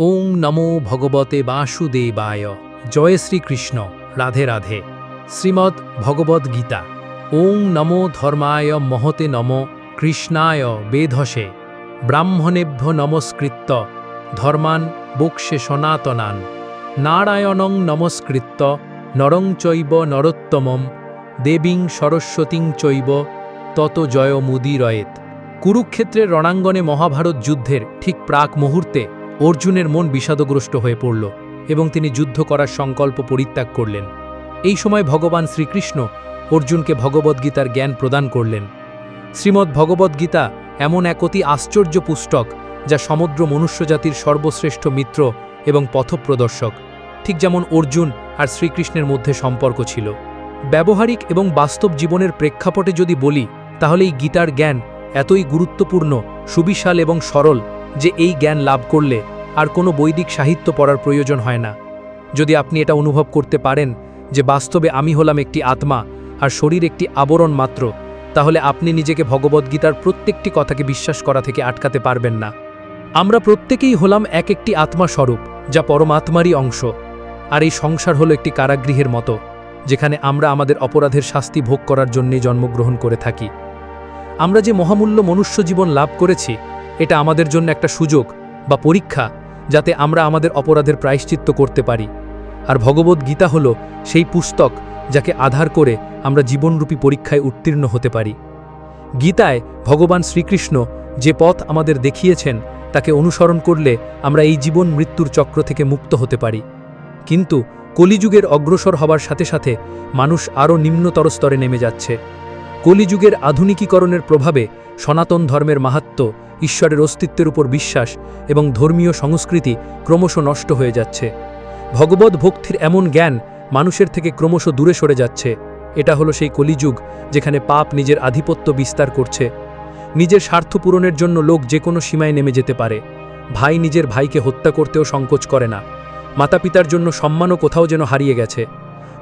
ওং নমো ভগবতে বাসুদেবায়। জয় শ্রীকৃষ্ণ। রাধে রাধে। শ্রীমদ্ ভগবদ্ গীতা। ওং নমো ধর্মায় মহতে নম। কৃষ্ণায় বেধসে। ব্রাহ্মণেভ্য নমস্কৃত্য। ধর্মান বক্ষে সনাতনান। নারায়ণং নমস্কৃত্য। নরং চৈব নরোত্তমম। দেবীং সরস্বতীং চৈব। তত জয় মুদিরয়েত। কুরুক্ষেত্রের রণাঙ্গনে মহাভারত যুদ্ধের ঠিক প্রাক মুহূর্তে অর্জুনের মন বিষাদগ্রস্ত হয়ে পড়ল এবং তিনি যুদ্ধ করার সংকল্প পরিত্যাগ করলেন। এই সময় ভগবান শ্রীকৃষ্ণ অর্জুনকে ভগবদ্গীতার জ্ঞান প্রদান করলেন। শ্রীমদ্ ভগবদ্গীতা এমন এক অতি আশ্চর্য পুস্তক যা সমগ্র মনুষ্যজাতির সর্বশ্রেষ্ঠ মিত্র এবং পথপ্রদর্শক। ঠিক যেমন অর্জুন আর শ্রীকৃষ্ণের মধ্যে সম্পর্ক ছিল। ব্যবহারিক এবং বাস্তব জীবনের প্রেক্ষাপটে যদি বলি, তাহলে এই গীতার জ্ঞান এতই গুরুত্বপূর্ণ, সুবিশাল এবং সরল যে এই জ্ঞান লাভ করলে আর কোনো বৈদিক সাহিত্য পড়ার প্রয়োজন হয় না। যদি আপনি এটা অনুভব করতে পারেন যে বাস্তবে আমি হলাম একটি আত্মা আর শরীর একটি আবরণ মাত্র, তাহলে আপনি নিজেকে ভগবদ্গীতার প্রত্যেকটি কথাকে বিশ্বাস করা থেকে আটকাতে পারবেন না। আমরা প্রত্যেকেই হলাম এক একটি আত্মা স্বরূপ যা পরমাত্মারই অংশ। আর এই সংসার হলো একটি কারাগৃহের মতো, যেখানে আমরা আমাদের অপরাধের শাস্তি ভোগ করার জন্যে জন্মগ্রহণ করে থাকি। আমরা যে মহামূল্য মনুষ্য জীবন লাভ করেছি, এটা আমাদের জন্য একটা সুযোগ বা পরীক্ষা যাতে আমরা আমাদের অপরাধের প্রায়শ্চিত্ত করতে পারি। আর ভগবদ্ গীতা হল সেই পুস্তক যাকে আধার করে আমরা জীবনরূপী পরীক্ষায় উত্তীর্ণ হতে পারি। গীতায় ভগবান শ্রীকৃষ্ণ যে পথ আমাদের দেখিয়েছেন, তাকে অনুসরণ করলে আমরা এই জীবন মৃত্যুর চক্র থেকে মুক্ত হতে পারি। কিন্তু কলিযুগের অগ্রসর হবার সাথে সাথে মানুষ আরও নিম্নতর স্তরে নেমে যাচ্ছে। কলিযুগের আধুনিকীকরণের প্রভাবে সনাতন ধর্মের মাহাত্ম্য ঈশ্বরের অস্তিত্বের উপর বিশ্বাস এবং ধর্মীয় সংস্কৃতি ক্রমশ নষ্ট হয়ে যাচ্ছে। ভগবত ভক্তির এমন জ্ঞান মানুষের থেকে ক্রমশ দূরে সরে যাচ্ছে। এটা হলো সেই কলিযুগ যেখানে পাপ নিজের আধিপত্য বিস্তার করছে। নিজের স্বার্থ পূরণের জন্য লোক যে কোনো সীমায় নেমে যেতে পারে। ভাই নিজের ভাইকে হত্যা করতেও সংকোচ করে না। মাতাপিতার জন্য সম্মানও কোথাও যেন হারিয়ে গেছে।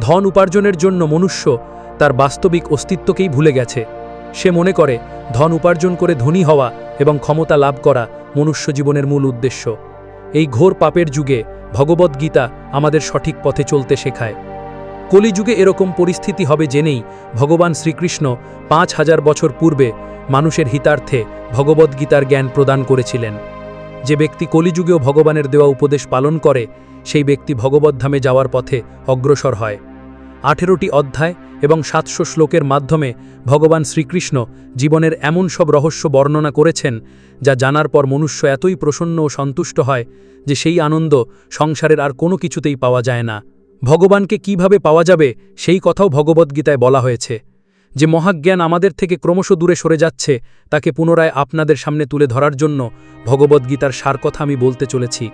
ধন উপার্জনের জন্য মনুষ্য তার বাস্তবিক অস্তিত্বকেই ভুলে গেছে। সে মনে করে, ধন উপার্জন করে ধনী হওয়া এবং ক্ষমতা লাভ করা মনুষ্য জীবনের মূল উদ্দেশ্য। এই ঘোর পাপের যুগে ভগবদ্গীতা আমাদের সঠিক পথে চলতে শেখায়। কলিযুগে এরকম পরিস্থিতি হবে জেনেই ভগবান শ্রীকৃষ্ণ পাঁচ হাজার বছর পূর্বে মানুষের হিতার্থে ভগবদ্গীতার জ্ঞান প্রদান করেছিলেন। যে ব্যক্তি কলিযুগেও ভগবানের দেওয়া উপদেশ পালন করে, সেই ব্যক্তি ভগবদ্ধামে যাওয়ার পথে অগ্রসর হয়। আঠেরোটি অধ্যায় এবং সাতশো শ্লোকের মাধ্যমে ভগবান শ্রীকৃষ্ণ জীবনের এমন সব রহস্য বর্ণনা করেছেন, যা জানার পর মনুষ্য এতই প্রসন্ন ও সন্তুষ্ট হয় যে সেই আনন্দ সংসারের আর কোনো কিছুতেই পাওয়া যায় না। ভগবানকে কীভাবে পাওয়া যাবে সেই কথাও ভগবদ্গীতায় বলা হয়েছে। যে মহাজ্ঞান আমাদের থেকে ক্রমশ দূরে সরে যাচ্ছে, তাকে পুনরায় আপনাদের সামনে তুলে ধরার জন্য ভগবদ্গীতার সার কথা আমি বলতে চলেছি।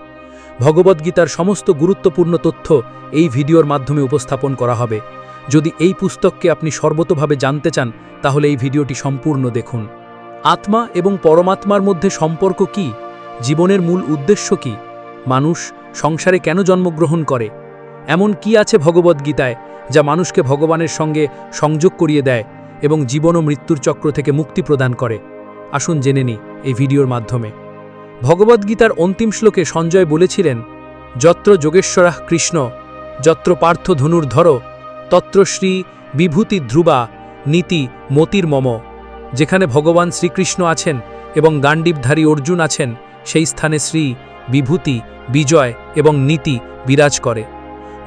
ভগবদ্গীতার সমস্ত গুরুত্বপূর্ণ তথ্য এই ভিডিওর মাধ্যমে উপস্থাপন করা হবে। যদি এই পুস্তককে আপনি সর্বতভাবে জানতে চান, তাহলে এই ভিডিওটি সম্পূর্ণ দেখুন। আত্মা এবং পরমাত্মার মধ্যে সম্পর্ক কি? জীবনের মূল উদ্দেশ্য কি? মানুষ সংসারে কেন জন্মগ্রহণ করে? এমন কি আছে ভগবদ্গীতায় যা মানুষকে ভগবানের সঙ্গে সংযোগ করিয়ে দেয় এবং জীবন ও মৃত্যুর চক্র থেকে মুক্তি প্রদান করে? আসুন জেনে নি এই ভিডিওর মাধ্যমে। ভগবদ্গীতার অন্তিম শ্লোকে সঞ্জয় বলেছিলেন, যত্র যোগেশ্বরাহ কৃষ্ণ, যত্র পার্থ ধনুর্ধর, তত্র শ্রী বিভূতি ধ্রুবা, নীতি মতির মম। যেখানে ভগবান শ্রীকৃষ্ণ আছেন এবং গান্ডীবধারী অর্জুন আছেন, সেই স্থানে শ্রী বিভূতি, বিজয় এবং নীতি বিরাজ করে।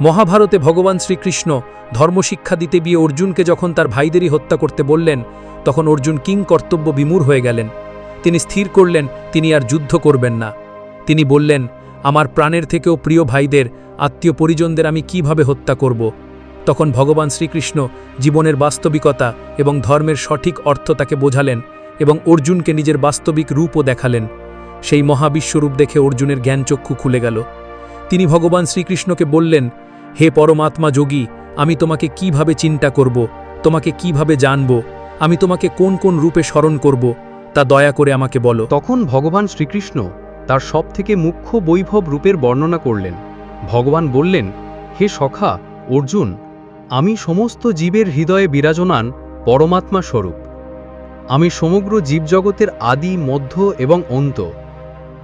মহাভারতে ভগবান শ্রীকৃষ্ণ ধর্মশিক্ষা দিতে গিয়ে অর্জুনকে যখন তার ভাইদেরই হত্যা করতে বললেন, তখন অর্জুন কিং কর্তব্য বিমূর হয়ে গেলেন। তিনি স্থির করলেন, তিনি আর যুদ্ধ করবেন না। তিনি বললেন, আমার প্রাণের থেকেও প্রিয় ভাইদের, আত্মীয় পরিজনদের আমি কীভাবে হত্যা করব? তখন ভগবান শ্রীকৃষ্ণ জীবনের বাস্তবিকতা এবং ধর্মের সঠিক অর্থ তাকে বোঝালেন এবং অর্জুনকে নিজের বাস্তবিক রূপও দেখালেন। সেই মহাবিশ্বরূপ দেখে অর্জুনের জ্ঞানচক্ষু খুলে গেল। তিনি ভগবান শ্রীকৃষ্ণকে বললেন, হে পরমাত্মা যোগী, আমি তোমাকে কীভাবে চিন্তা করব? তোমাকে কীভাবে জানব? আমি তোমাকে কোন কোন রূপে স্মরণ করব? তা দয়া করে আমাকে বলো। তখন ভগবান শ্রীকৃষ্ণ তার সবথেকে মুখ্য বৈভব রূপের বর্ণনা করলেন। ভগবান বললেন, হে সখা, অর্জুন, আমি সমস্ত জীবের হৃদয়ে বিরাজমান পরমাত্মা স্বরূপ। আমি সমগ্র জীবজগতের আদি, মধ্য এবং অন্ত।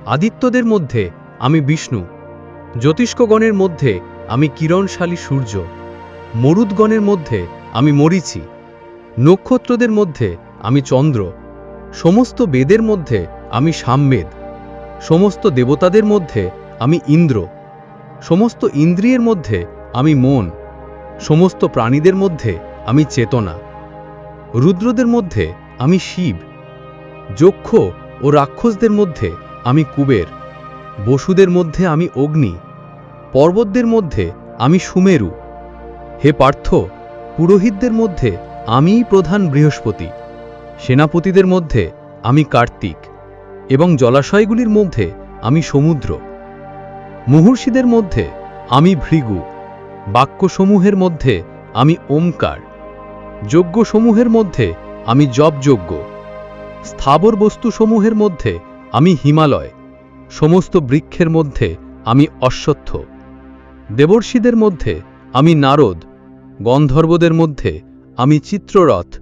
আদিত্যদের মধ্যে আমি বিষ্ণু। জ্যোতিষ্কগণের মধ্যে আমি কিরণশালী সূর্য। মরুদগণের মধ্যে আমি মরিচি। নক্ষত্রদের মধ্যে আমি চন্দ্র। সমস্ত বেদের মধ্যে আমি সামবেদ, সমস্ত দেবতাদের মধ্যে আমি ইন্দ্র, সমস্ত ইন্দ্রিয়ের মধ্যে আমি মন, সমস্ত প্রাণীদের মধ্যে আমি চেতনা, রুদ্রদের মধ্যে আমি শিব, যক্ষ ও রাক্ষসদের মধ্যে আমি কুবের, বসুদের মধ্যে আমি অগ্নি, পর্বতদের মধ্যে আমি সুমেরু, হে পার্থ, পুরোহিতদের মধ্যে আমিই প্রধান বৃহস্পতি। সেনাপতিদের মধ্যে আমি কার্তিক এবং জলাশয়গুলির মধ্যে আমি সমুদ্র। মুহূর্ষিদের মধ্যে আমি ভৃগু। বাক্যসমূহের মধ্যে আমি ওমকার। যজ্ঞসমূহের মধ্যে আমি জপযজ্ঞ। স্থাবর বস্তুসমূহের মধ্যে আমি হিমালয়। সমস্ত বৃক্ষের মধ্যে আমি অশ্বত্থ। দেবর্ষীদের মধ্যে আমি নারদ। গন্ধর্বদের মধ্যে আমি চিত্ররথ।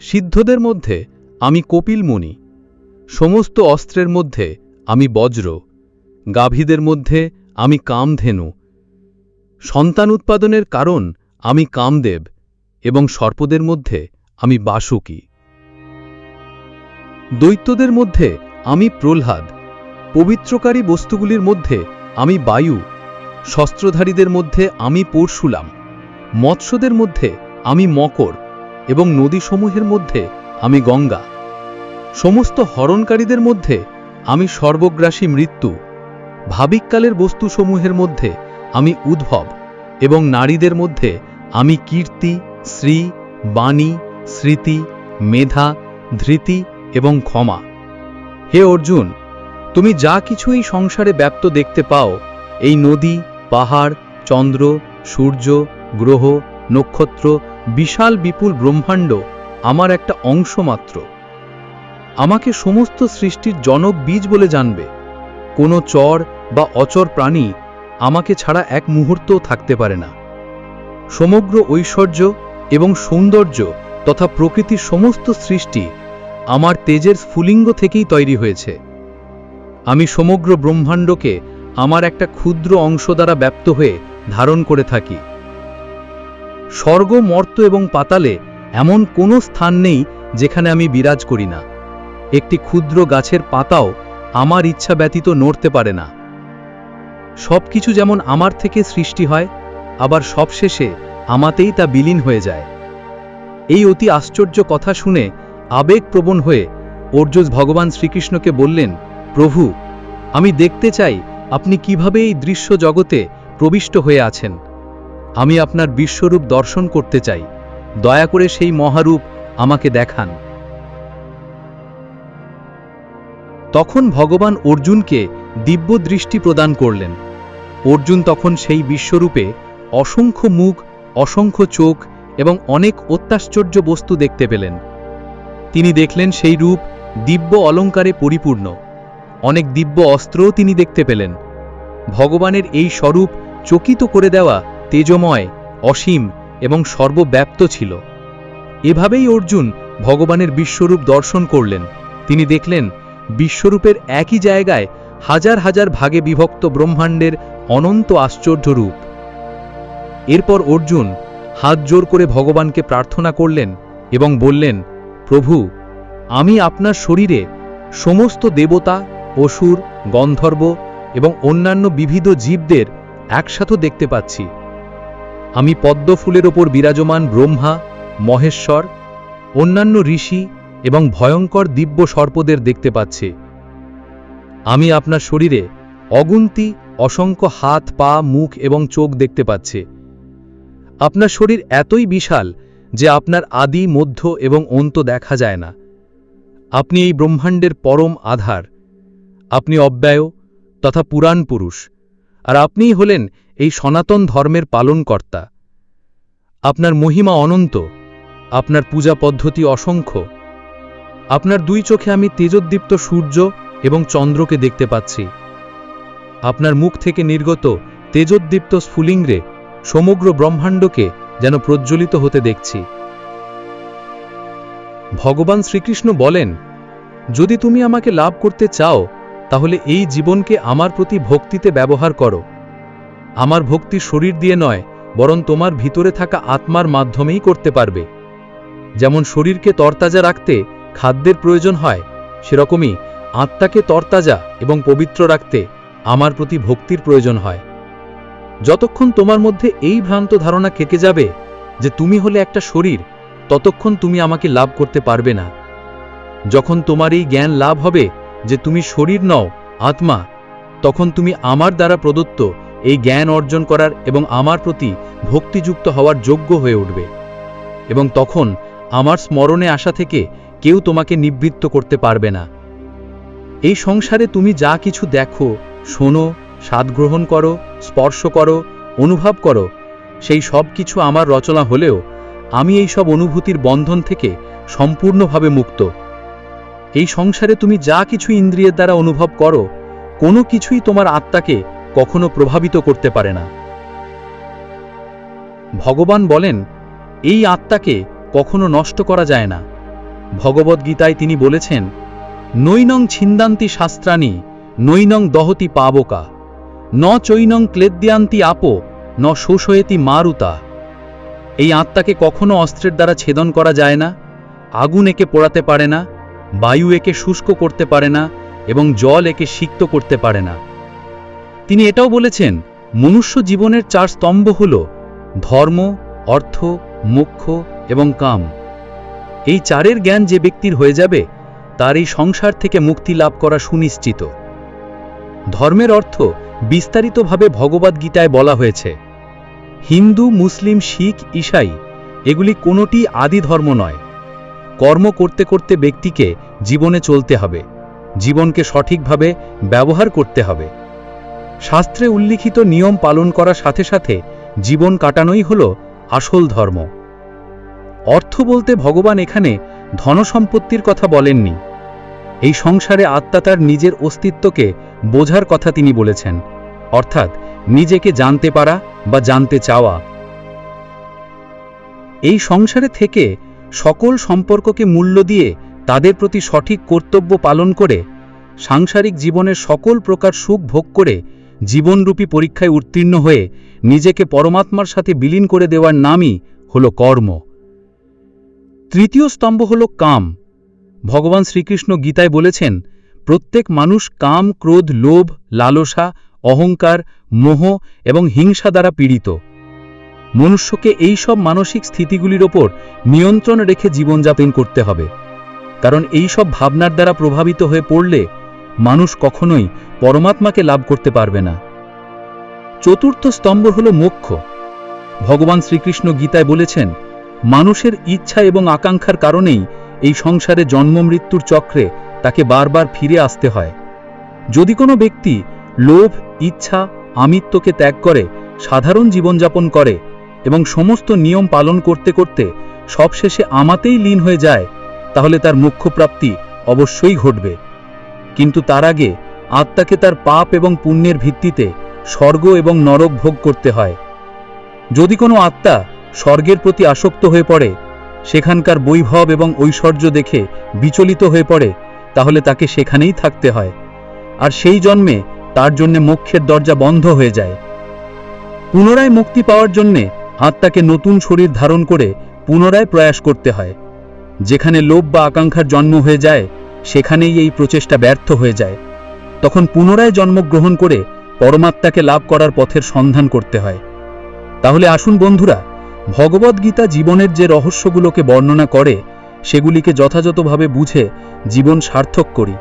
সিদ্ধদের মধ্যে আমি কপিলমুনি সমস্ত অস্ত্রের মধ্যে আমি বজ্র, গাভীদের মধ্যে আমি কামধেনু, সন্তান উৎপাদনের কারণ আমি কামদেব এবং সর্পদের মধ্যে আমি বাসুকী। দৈত্যদের মধ্যে আমি প্রহ্লাদ, পবিত্রকারী বস্তুগুলির মধ্যে আমি বায়ু, শস্ত্রধারীদের মধ্যে আমি পরশুলাম মৎস্যদের মধ্যে আমি মকর এবং নদীসমূহের মধ্যে আমি গঙ্গা। সমস্ত হরণকারীদের মধ্যে আমি সর্বগ্রাসী মৃত্যু। ভাবিককালের বস্তুসমূহের মধ্যে আমি উদ্ভব এবং নারীদের মধ্যে আমি কীর্তি শ্রী বাণী, স্মৃতি, মেধা, ধৃতি এবং ক্ষমা। হে অর্জুন, তুমি যা কিছু এই সংসারে ব্যাপ্ত দেখতে পাও, এই নদী, পাহাড়, চন্দ্র, সূর্য, গ্রহ, নক্ষত্র বিশাল বিপুল ব্রহ্মাণ্ড আমার একটা অংশ মাত্র। আমাকে সমস্ত সৃষ্টির জনক বীজ বলে জানবে। কোনো চর বা অচর প্রাণী আমাকে ছাড়া এক মুহূর্তও থাকতে পারে না। সমগ্র ঐশ্বর্য এবং সৌন্দর্য তথা প্রকৃতির সমস্ত সৃষ্টি আমার তেজের স্ফুলিঙ্গ থেকেই তৈরি হয়েছে। আমি সমগ্র ব্রহ্মাণ্ডকে আমার একটা ক্ষুদ্র অংশ দ্বারা ব্যপ্ত হয়ে ধারণ করে থাকি। স্বর্গ, মর্ত এবং পাতালে এমন কোনো স্থান নেই যেখানে আমি বিরাজ করি না। একটি ক্ষুদ্র গাছের পাতাও আমার ইচ্ছা ব্যতীত নড়তে পারে না। সবকিছু যেমন আমার থেকে সৃষ্টি হয়, আবার সবশেষে আমাতেই তা বিলীন হয়ে যায়। এই অতি আশ্চর্য কথা শুনে আবেগপ্রবণ হয়ে অর্জুজ ভগবান শ্রীকৃষ্ণকে বললেন, প্রভু, আমি দেখতে চাই আপনি কীভাবে এই দৃশ্য জগতে প্রবিষ্ট হয়ে আছেন। আমি আপনার বিশ্বরূপ দর্শন করতে চাই। দয়া করে সেই মহারূপ আমাকে দেখান। তখন ভগবান অর্জুনকে দিব্য দৃষ্টি প্রদান করলেন। অর্জুন তখন সেই বিশ্বরূপে অসংখ্য মুখ, অসংখ্য চোখ এবং অনেক অত্যাশ্চর্য বস্তু দেখতে পেলেন। তিনি দেখলেন সেই রূপ দিব্য অলঙ্কারে পরিপূর্ণ। অনেক দিব্য অস্ত্রও তিনি দেখতে পেলেন। ভগবানের এই স্বরূপ চকিত করে দেওয়া তেজময়, অসীম এবং সর্বব্যাপ্ত ছিল। এভাবেই অর্জুন ভগবানের বিশ্বরূপ দর্শন করলেন। তিনি দেখলেন, বিশ্বরূপের একই জায়গায় হাজার হাজার ভাগে বিভক্ত ব্রহ্মাণ্ডের অনন্ত আশ্চর্য রূপ। এরপর অর্জুন হাত জোর করে ভগবানকে প্রার্থনা করলেন এবং বললেন, প্রভু, আমি আপনার শরীরে সমস্ত দেবতা, অসুর, গন্ধর্ব এবং অন্যান্য বিবিধ জীবদের একসাথে দেখতে পাচ্ছি। আমি পদ্ম ফুলের ওপর বিরাজমান ব্রহ্মা, মহেশ্বর, অন্যান্য ঋষি এবং ভয়ঙ্কর দিব্য সর্পদের দেখতে পাচ্ছি। আমি আপনার শরীরে অগুন্তি, অসংখ্য হাত, পা, মুখ এবং চোখ দেখতে পাচ্ছি। আপনার শরীর এতই বিশাল যে আপনার আদি, মধ্য এবং অন্ত দেখা যায় না। আপনি এই ব্রহ্মাণ্ডের পরম আধার। আপনি অব্যয় তথা পুরাণ পুরুষ। আর আপনিই হলেন এই সনাতন ধর্মের পালনকর্তা। আপনার মহিমা অনন্ত, আপনার পূজা পদ্ধতি অসংখ্য। আপনার দুই চোখে আমি তেজোদ্দীপ্ত সূর্য এবং চন্দ্রকে দেখতে পাচ্ছি। আপনার মুখ থেকে নির্গত তেজোদ্দীপ্ত স্ফুলিঙ্গে সমগ্র ব্রহ্মাণ্ডকে যেন প্রজ্বলিত হতে দেখছি। ভগবান শ্রীকৃষ্ণ বলেন, যদি তুমি আমাকে লাভ করতে চাও, তাহলে এই জীবনকে আমার প্রতি ভক্তিতে ব্যবহার করো। আমার ভক্তি শরীর দিয়ে নয়, বরং তোমার ভিতরে থাকা আত্মার মাধ্যমেই করতে পারবে। যেমন শরীরকে তরতাজা রাখতে খাদ্যের প্রয়োজন হয়, সেরকমই আত্মাকে তরতাজা এবং পবিত্র রাখতে আমার প্রতি ভক্তির প্রয়োজন হয়। যতক্ষণ তোমার মধ্যে এই ভ্রান্ত ধারণা কেকে যাবে যে তুমি হলে একটা শরীর, ততক্ষণ তুমি আমাকে লাভ করতে পারবে না। যখন তোমার এই জ্ঞান লাভ হবে যে তুমি শরীর নও, আত্মা, তখন তুমি আমার দ্বারা প্রদত্ত এই জ্ঞান অর্জন করার এবং আমার প্রতি ভক্তিযুক্ত হওয়ার যোগ্য হয়ে উঠবে। এবং তখন আমার স্মরণে আসা থেকে কেউ তোমাকে নিবৃত্ত করতে পারবে না। এই সংসারে তুমি যা কিছু দেখো, শোনো, স্বাদ গ্রহণ করো, স্পর্শ করো, অনুভব করো, সেই সব কিছু আমার রচনা হলেও আমি এই সব অনুভূতির বন্ধন থেকে সম্পূর্ণভাবে মুক্ত। এই সংসারে তুমি যা কিছু ইন্দ্রিয়ের দ্বারা অনুভব করো, কোনো কিছুই তোমার আত্মাকে কখনো প্রভাবিত করতে পারে না। ভগবান বলেন, এই আত্মাকে কখনো নষ্ট করা যায় না। ভগবদ্গীতায় তিনি বলেছেন, নৈনং ছিন্দান্তি শাস্ত্রাণী, নৈনং দহতি পাবকা, ন চৈনং ক্লেদ্যান্তি আপো, ন শোষয়েতি মারুতা। এই আত্মাকে কখনো অস্ত্রের দ্বারা ছেদন করা যায় না, আগুন একে পোড়াতে পারে না, বায়ু একে শুষ্ক করতে পারে না, এবং জল একে সিক্ত করতে পারে না। তিনি এটাও বলেছেন, মনুষ্য জীবনের চার স্তম্ভ হল ধর্ম, অর্থ, মোক্ষ এবং কাম। এই চারের জ্ঞান যে ব্যক্তির হয়ে যাবে, তার এই সংসার থেকে মুক্তি লাভ করা সুনিশ্চিত। ধর্মের অর্থ বিস্তারিতভাবে ভগবদ্গীতায় বলা হয়েছে, হিন্দু, মুসলিম, শিখ, ঈসাই, এগুলি কোনোটি আদি ধর্ম নয়। কর্ম করতে করতে ব্যক্তিকে জীবনে চলতে হবে, জীবনকে সঠিকভাবে ব্যবহার করতে হবে। শাস্ত্রে উল্লিখিত নিয়ম পালন করার সাথে সাথে জীবন কাটানোই হল আসল ধর্ম। অর্থ বলতে ভগবান এখানে ধনসম্পত্তির কথা বলেননি। এই সংসারে আত্মা তার নিজের অস্তিত্বকে বোঝার কথা তিনি বলেছেন, অর্থাৎ নিজেকে জানতে পারা বা জানতে চাওয়া। এই সংসারে থেকে সকল সম্পর্ককে মূল্য দিয়ে তাদের প্রতি সঠিক কর্তব্য পালন করে সাংসারিক জীবনের সকল প্রকার সুখ ভোগ করে জীবনরূপী পরীক্ষায় উত্তীর্ণ হয়ে নিজেকে পরমাত্মার সাথে বিলীন করে দেওয়ার নামই হল কর্ম। তৃতীয় স্তম্ভ হল কাম। ভগবান শ্রীকৃষ্ণ গীতায় বলেছেন, প্রত্যেক মানুষ কাম, ক্রোধ, লোভ, লালসা, অহংকার, মোহ এবং হিংসা দ্বারা পীড়িত। মনুষ্যকে এই সব মানসিক স্থিতিগুলির ওপর নিয়ন্ত্রণ রেখে জীবনযাপন করতে হবে। কারণ এই সব ভাবনার দ্বারা প্রভাবিত হয়ে পড়লে মানুষ কখনোই পরমাত্মাকে লাভ করতে পারবে না। চতুর্থ স্তম্ভ হল মোক্ষ। ভগবান শ্রীকৃষ্ণ গীতায় বলেছেন, মানুষের ইচ্ছা এবং আকাঙ্ক্ষার কারণেই এই সংসারে জন্ম মৃত্যুর চক্রে তাকে বারবার ফিরে আসতে হয়। যদি কোনো ব্যক্তি লোভ, ইচ্ছা, আমিত্বকে ত্যাগ করে, সাধারণ জীবনযাপন করে এবং সমস্ত নিয়ম পালন করতে করতে সবশেষে আমাতেই লীন হয়ে যায়, তাহলে তার মুখ্য প্রাপ্তি অবশ্যই ঘটবে। কিন্তু তার আগে আত্মাকে তার পাপ এবং পুণ্যের ভিত্তিতে স্বর্গ এবং নরক ভোগ করতে হয়। যদি কোনো আত্মা স্বর্গের প্রতি আসক্ত হয়ে পড়ে, সেখানকার বৈভব এবং ঐশ্বর্য দেখে বিচলিত হয়ে পড়ে, তাহলে তাকে সেখানেই থাকতে হয়। আর সেই জন্মে তার জন্য মোক্ষের দরজা বন্ধ হয়ে যায়। পুনরায় মুক্তি পাওয়ার জন্যে আত্মাকে নতুন শরীর ধারণ করে পুনরায় প্রয়াস করতে হয়। যেখানে লোভ বা আকাঙ্ক্ষার জন্ম হয়ে যায়, সেখানেই এই প্রচেষ্টা ব্যর্থ হয়ে যায়। তখন পুনরায় জন্মগ্রহণ করে পরমাত্মাকে লাভ করার পথের সন্ধান করতে হয়। তাহলে আসুন বন্ধুরা ভগবদ্গীতা জীবনের যে রহস্যগুলোকে বর্ণনা করে, সেগুলিকে যথাযথভাবে বুঝে জীবন সার্থক করি।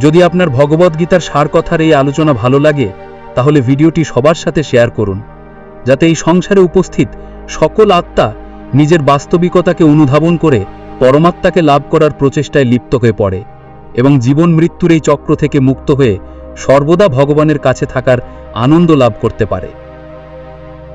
যদি আপনার ভগবদ্গীতার সার কথার এই আলোচনা ভালো লাগে, তাহলে ভিডিওটি সবার সাথে শেয়ার করুন, যাতে এই সংসারে উপস্থিত সকল আত্মা নিজের বাস্তবিকতাকে অনুধাবন করে পরমাত্মাকে লাভ করার প্রচেষ্টায় লিপ্ত হয়ে পড়ে। এবং জীবন মৃত্যুর এই চক্র থেকে মুক্ত হয়ে সর্বদা ভগবানের কাছে থাকার আনন্দ লাভ করতে পারে।